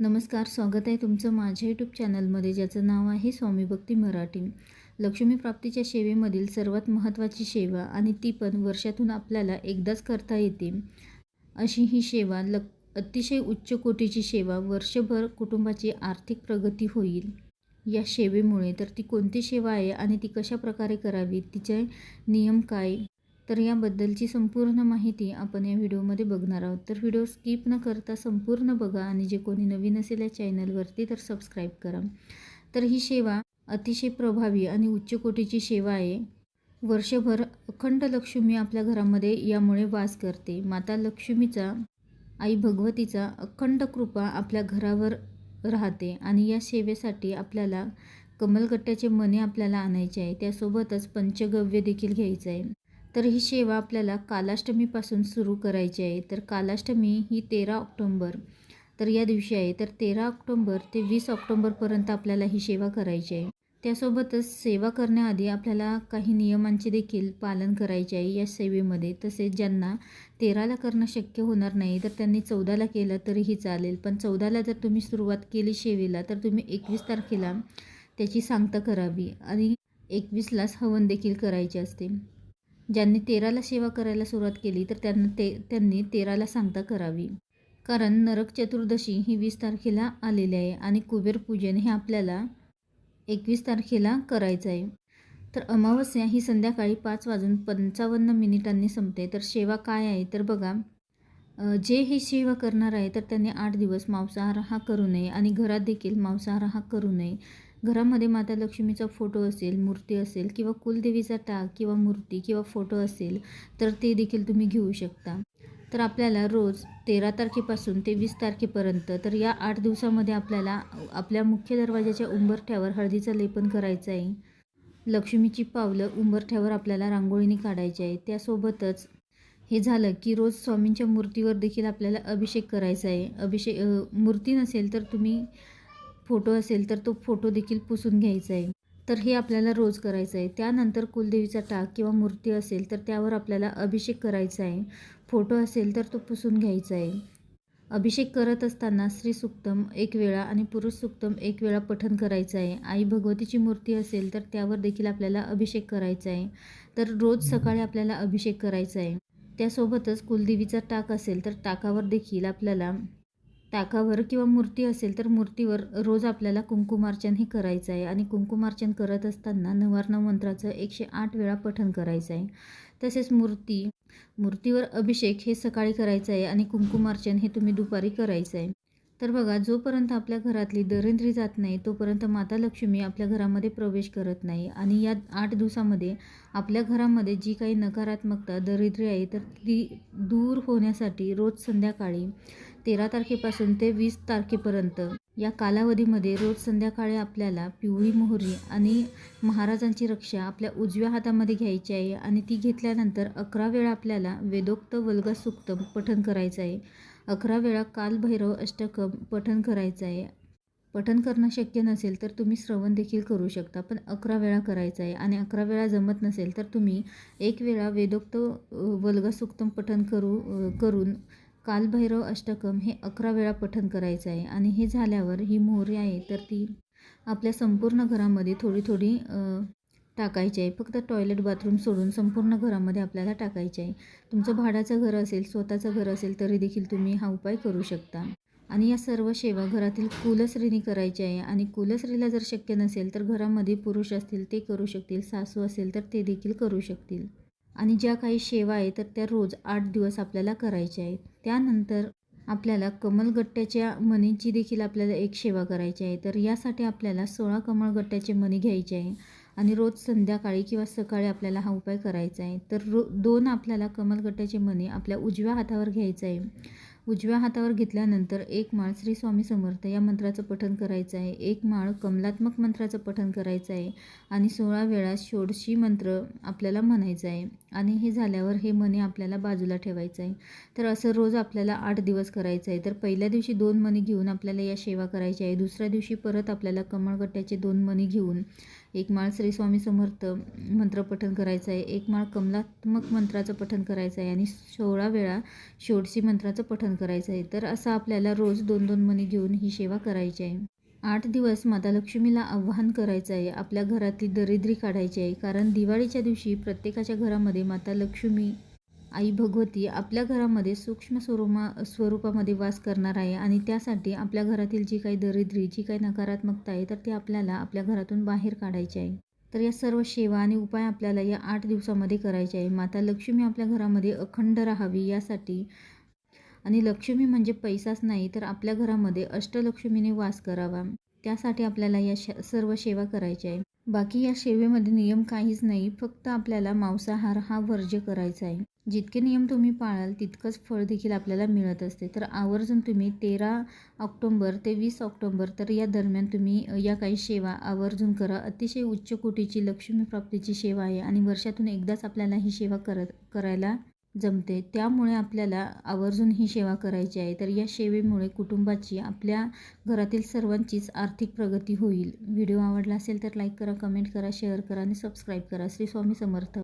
नमस्कार स्वागत आहे तुमचं माझ्या यूट्यूब चॅनलमध्ये ज्याचं नाव आहे स्वामी भक्ती मराठी. लक्ष्मी प्राप्तीच्या सेवेमधील सर्वात महत्त्वाची सेवा आणि ती पण वर्षातून आपल्याला एकदाच करता येते. अशी ही सेवा लक अतिशय उच्च कोटीची सेवा वर्षभर कुटुंबाची आर्थिक प्रगती होईल. या सेवेमुळे तर ती कोणती सेवा आहे आणि ती कशा प्रकारे करावी तिचे नियम काय? तर याबद्दलची संपूर्ण माहिती आपण या व्हिडिओमध्ये बघणार आहोत. तर व्हिडिओ स्किप न करता संपूर्ण बघा आणि जे कोणी नवीन असेल या चॅनलवरती तर सबस्क्राईब करा. तर ही सेवा अतिशय प्रभावी आणि उच्च कोटीची सेवा आहे. वर्षभर अखंड लक्ष्मी आपल्या घरामध्ये यामुळे वास करते. माता लक्ष्मीचा आई भगवतीचा अखंड कृपा आपल्या घरावर राहते आणि या सेवेसाठी आपल्याला कमलगट्ट्याचे मने आपल्याला आणायचे आहे. त्यासोबतच पंचगव्य देखील घ्यायचं आहे. तर ही सेवा आपल्याला कालाष्टमीपासून सुरू करायची आहे. तर कालाष्टमी ही तेरा ऑक्टोंबर तर या दिवशी आहे. तर तेरा ऑक्टोंबर ते वीस ऑक्टोंबरपर्यंत आपल्याला ही सेवा करायची आहे. त्यासोबतच सेवा करण्याआधी आपल्याला काही नियमांचे देखील पालन करायचे आहे या सेवेमध्ये. तसेच ज्यांना तेराला करणं शक्य होणार नाही तर त्यांनी चौदाला केलं तरीही चालेल. पण चौदाला जर तुम्ही सुरुवात केली सेवेला तर तुम्ही एकवीस तारखेला त्याची सांगता करावी आणि एकवीसलाच हवन देखील करायचे असते. ज्यांनी तेराला सेवा करायला सुरुवात केली तर त्यांना ते त्यांनी तेराला सांगता करावी. कारण नरक चतुर्दशी ही वीस तारखेला आलेली आहे आणि कुबेर पूजन हे आपल्याला एकवीस तारखेला करायचं आहे. तर अमावस्या ही संध्याकाळी पाच वाजून पंचावन्न मिनिटांनी संपते. तर सेवा काय आहे? तर बघा जे ही सेवा करणार आहे तर त्यांनी आठ दिवस मांसाहार हा करू नये आणि घरात देखील मांसाहार हा करू नये. घरामध्ये माता लक्ष्मीचा फोटो असेल मूर्ती असेल किंवा कुलदेवीचा टाक किंवा मूर्ती किंवा फोटो असेल तर ते देखील तुम्ही घेऊ शकता. तर आपल्याला रोज तेरा तारखेपासून ते वीस तारखेपर्यंत तर या आठ दिवसामध्ये आपल्याला आपल्या मुख्य दरवाजाच्या उंबरठ्यावर हळदीचं लेपन करायचं आहे. लक्ष्मीची पावलं उंबरठ्यावर आपल्याला रांगोळीने काढायची आहे. त्यासोबतच हे झालं की रोज स्वामींच्या मूर्तीवर देखील आपल्याला अभिषेक करायचा आहे. अभिषेक मूर्ती नसेल तर तुम्ही फोटो असेल तर तो फोटो देखील पुसून घ्यायचा आहे. तर हे आपल्याला रोज करायचं आहे. त्यानंतर कुलदेवीचा टाक किंवा मूर्ती असेल तर त्यावर आपल्याला अभिषेक करायचा आहे. फोटो असेल तर तो पुसून घ्यायचा आहे. अभिषेक करत असताना स्त्री सुक्तम एक वेळा आणि पुरुष सुक्तम एक वेळा पठन करायचं आहे. आई भगवतीची मूर्ती असेल तर त्यावर देखील आपल्याला अभिषेक करायचा आहे. तर रोज सकाळी आपल्याला अभिषेक करायचा आहे. त्यासोबतच कुलदेवीचा टाक असेल तर टाकावर देखील आपल्याला टाकावर किंवा मूर्ती असेल तर मूर्तीवर रोज आपल्याला कुंकुमार्चन हे करायचं आहे. आणि कुंकुमार्चन करत असताना नवार्णव मंत्राचं एकशे आठ वेळा पठण करायचं आहे. तसेच मूर्ती मूर्तीवर अभिषेक हे सकाळी करायचं आहे आणि कुंकुमार्चन हे तुम्ही दुपारी करायचं आहे. तर बघा जोपर्यंत आपल्या घरातली दरिद्री जात नाही तोपर्यंत माता लक्ष्मी आपल्या घरामध्ये प्रवेश करत नाही. आणि या आठ दिवसामध्ये आपल्या घरामध्ये जी काही नकारात्मकता दरिद्री आहे तर ती दूर होण्यासाठी रोज संध्याकाळी तेरा तारखेपासून ते वीस तारखेपर्यंत. या कालावधीमध्ये रोज संध्याकाळी आपल्याला पिवळी मोहरी आणि महाराजांची रक्षा आपल्या उजव्या हातामध्ये घ्यायची आहे आणि ती घेतल्यानंतर अकरा वेळा आपल्याला वेदोक्त वल्ग सुक्तम पठन करायचं आहे. अकरा वेळा कालभैरव अष्टकम पठन करायचं आहे. पठन करणं शक्य नसेल तर तुम्ही श्रवण देखील करू शकता पण अकरा वेळा करायचं आहे आणि अकरा वेळा जमत नसेल तर तुम्ही एक वेळा वेदोक्त वल्ग सुक्तम पठन करू करून कालभैरव अष्टकम हे अकरा वेळा पठन करायचं आहे आणि हे झाल्यावर ही मोहरी आहे तर ती आपल्या संपूर्ण घरामध्ये थोडी थोडी टाकायची आहे. फक्त टॉयलेट बाथरूम सोडून संपूर्ण घरामध्ये आपल्याला टाकायची आहे. तुमचं भाड्याचं घर असेल स्वतःचं घर असेल तरी देखील तुम्ही हा उपाय करू शकता. आणि या सर्व सेवा घरातील कुलश्रीने करायची आहे आणि कुलश्रीला जर शक्य नसेल तर घरामध्ये पुरुष असतील ते करू शकतील सासू असेल तर ते देखील करू शकतील. आणि ज्या काही सेवा आहे तर त्या रोज आठ दिवस आपल्याला करायच्या आहेत. त्यानंतर आपल्याला कमलगट्ट्याच्या मणीची देखील आपल्याला एक सेवा करायची आहे. तर यासाठी आपल्याला सोळा कमळगट्ट्याचे मणी घ्यायचे आहे. आणि रोज संध्याकाळी किंवा सकाळी आपल्याला हा उपाय करायचा आहे. तर रो दोन आपल्याला कमलगट्ट्याचे मणी आपल्या उजव्या हातावर घ्यायचं आहे. उजव्या हातावर घेतल्यानंतर एक माळ श्री स्वामी समर्थ या मंत्राचं पठण करायचं आहे. एक माळ कमलात्मक मंत्राचं पठण करायचं आहे. आणि सोळा वेळा षोडशी मंत्र आपल्याला म्हणायचं आहे. आणि हे झाल्यावर हे मणी आपल्याला बाजूला ठेवायचं आहे. तर असं रोज आपल्याला आठ दिवस करायचं आहे. तर पहिल्या दिवशी दोन मणी घेऊन आपल्याला या सेवा करायची आहे. दुसऱ्या दिवशी परत आपल्याला कमळगट्ट्याचे दोन मणी घेऊन एक माळ श्री स्वामी समर्थ मंत्र पठण करायचं आहे. एक माळ कमलात्मक मंत्राचं पठण करायचं आहे. आणि सोळा वेळा षोडशी मंत्राचं पठण करायचं आहे. तर असं आपल्याला रोज दोन दोन मणी घेऊन ही सेवा करायची आहे. आठ दिवस माता लक्ष्मीला आव्हान करायचं आहे आपल्या घरातली दरिद्री काढायची आहे. कारण दिवाळीच्या दिवशी प्रत्येकाच्या घरामध्ये माता लक्ष्मी आई भगवती आपल्या घरामध्ये सूक्ष्म स्वरूपा स्वरूपामध्ये वास करणार आहे आणि त्यासाठी आपल्या घरातील जी काही दरिद्री जी काही नकारात्मकता आहे तर ती आपल्याला आपल्या घरातून बाहेर काढायची आहे. तर या सर्व सेवा आणि उपाय आपल्याला या आठ दिवसामध्ये करायचे आहे. माता लक्ष्मी आपल्या घरामध्ये अखंड राहावी यासाठी आणि लक्ष्मी म्हणजे पैसाच नाही तर आपल्या घरामध्ये अष्टलक्ष्मीने वास करावा. त्यासाठी आपल्याला या श सर्व सेवा करायच्या आहे. बाकी या सेवेमध्ये नियम काहीच नाही फक्त आपल्याला मांसाहार हा वर्ज्य करायचा आहे. जितके नियम तुम्ही पाळाल तितकंच फळ देखील आपल्याला मिळत असते. तर आवर्जून तुम्ही तेरा ऑक्टोंबर ते वीस ऑक्टोंबर तर या दरम्यान तुम्ही या काही सेवा आवर्जून करा. अतिशय उच्च कोटीची लक्ष्मी प्राप्तीची सेवा आहे आणि वर्षातून एकदाच आपल्याला ही सेवा करत करायला जमते. त्यामुळे आपल्याला आवर्जून ही सेवा करायची आहे. तर या सेवेमुळे कुटुंबाची आपल्या घरातील सर्वांचीच आर्थिक प्रगती होईल. व्हिडिओ आवडला असेल तर लाईक करा कमेंट करा शेअर करा आणि सबस्क्राईब करा. श्री स्वामी समर्थ.